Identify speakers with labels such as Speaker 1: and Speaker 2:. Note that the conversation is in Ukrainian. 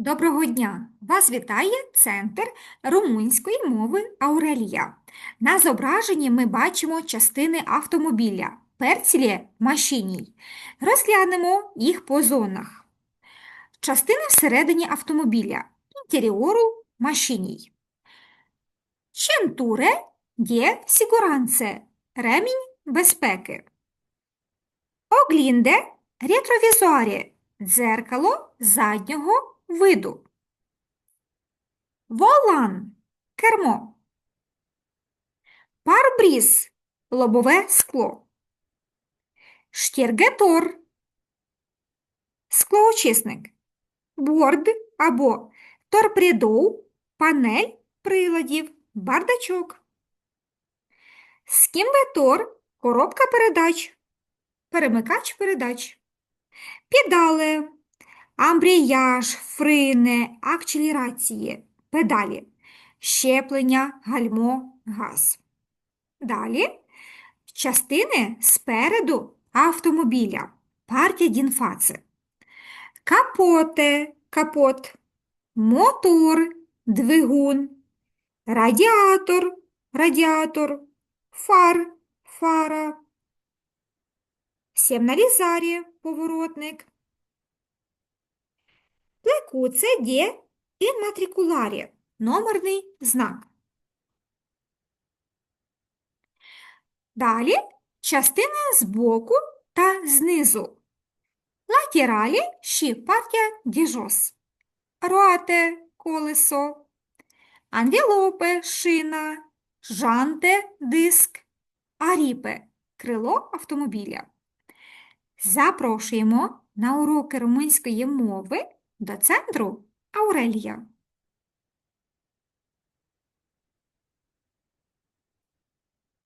Speaker 1: Доброго дня! Вас вітає Центр румунської мови Аурелія. На зображенні ми бачимо частини автомобіля перцілі машиній. Розглянемо їх по зонах. Частини всередині автомобіля інтеріору машиній. Centure є сігуранце ремінь безпеки. Оглінде ретровізорі дзеркало заднього виду. Волан кермо. Парбріз лобове скло. Штіргетор склоочисник. Борд або торпредоу панель приладів, бардачок. Скімветор коробка передач, перемикач передач. Педали амбріяж, фрини, акчелерації, педалі, щеплення, гальмо, газ. Далі частини спереду автомобіля, партія дінфаци. Капоте, капот, мотор, двигун, радіатор, радіатор, фар, фара, сімналізарі, поворотник, Плекуце дє імматрикуларі – номерний знак. Далі частина збоку та знизу. Латералі – ще партія діжос. Роате – колесо. Анвілопе – шина. Жанте – диск. Аріпе – крило автомобіля. Запрошуємо на уроки румунської мови до центру Аурелія.